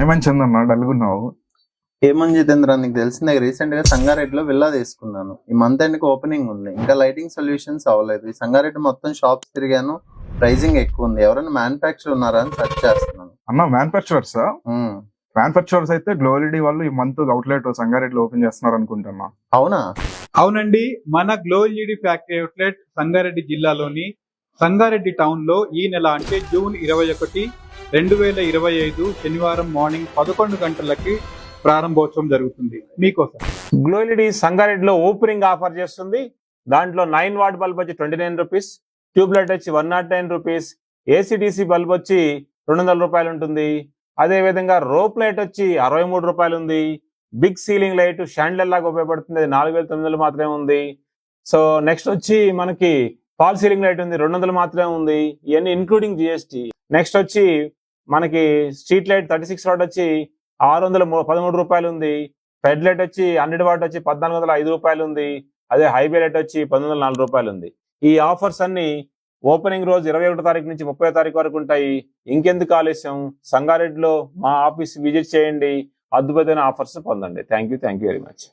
ఏమని చందన్న డల్గున్నావు? ఏమని జితేంద్ర నీకు తెలిసిందే రీసెంట్గా సంగారెడ్డిలో విల్లా తీసుకున్నాను. ఈ మంత్ ఎండ్కి ఓపెనింగ్ ఉంది. ఇంకా లైటింగ్ సొల్యూషన్స్ అవ్వలేదు. ఈ సంగారెడ్డి మొత్తం షాప్స్ తిరిగాను. ప్రైజింగ్ ఎక్కువ ఉంది. ఎవరైనా మ్యానుఫాక్చర్ ఉన్నారా అని సెర్చ్ చేస్తున్నాను. అన్న మ్యానుఫాక్చరర్స్ మ్యానుఫాక్చరర్స్ అయితే గ్లోలిడీ వాళ్ళు ఈ మంత్ అవుట్లెట్ సంగారెడ్డిలో ఓపెన్ చేస్తున్నారు అనుకుంటున్నా. అవునా? అవునండి. మన glow LED factory outlet Sangareddy జిల్లాలోని సంగారెడ్డి టౌన్లో ఈ నెల అంటే జూన్ ఇరవై ఒకటి రెండు వేల ఇరవై ఐదు శనివారం మార్నింగ్ పదకొండు గంటలకి ప్రారంభోత్సవం జరుగుతుంది. మీకోసం. గ్లోలిడి సంగారెడ్డిలో ఓపెనింగ్ ఆఫర్ చేస్తుంది. దాంట్లో నైన్ వాట్ బల్బ్ వచ్చి twenty nine rupees tube light వచ్చి one naught nine rupees AC DC bulb వచ్చి రెండు వందల రూపాయలు ఉంటుంది. అదే విధంగా రోప్ లైట్ వచ్చి అరవై మూడు రూపాయలు ఉంది. బిగ్ సీలింగ్ లైట్ షాండ్లర్ లాగా ఉపయోగపడుతుంది. అది నాలుగు వేల తొమ్మిది వందలు మాత్రమే ఉంది. సో నెక్స్ట్ వచ్చి మనకి ఫాల్ సీలింగ్ లైట్ ఉంది. రెండు వందలు మాత్రమే ఉంది. ఇవన్నీ ఇన్క్లూడింగ్ జిఎస్టీ నెక్స్ట్ వచ్చి మనకి street light thirty six watt వచ్చి ఆరు వందల పదమూడు రూపాయలు ఉంది. ఫెడ్ లైట్ వచ్చి హండ్రెడ్ వాట్ వచ్చి పద్నాలుగు వందల ఐదు రూపాయలు ఉంది. అదే హైవే లైట్ వచ్చి పంతొమ్మిది వందల నాలుగు రూపాయలు ఉంది. ఈ ఆఫర్స్ అన్ని ఓపెనింగ్ రోజు ఇరవై ఒకటో తారీఖు నుంచి ముప్పై తారీఖు వరకు ఉంటాయి. ఇంకెందుకు ఆలస్యం? సంగారెడ్డిలో మా ఆఫీస్ విజిట్ చేయండి. అద్భుతమైన ఆఫర్స్ పొందండి. Thank you thank you very much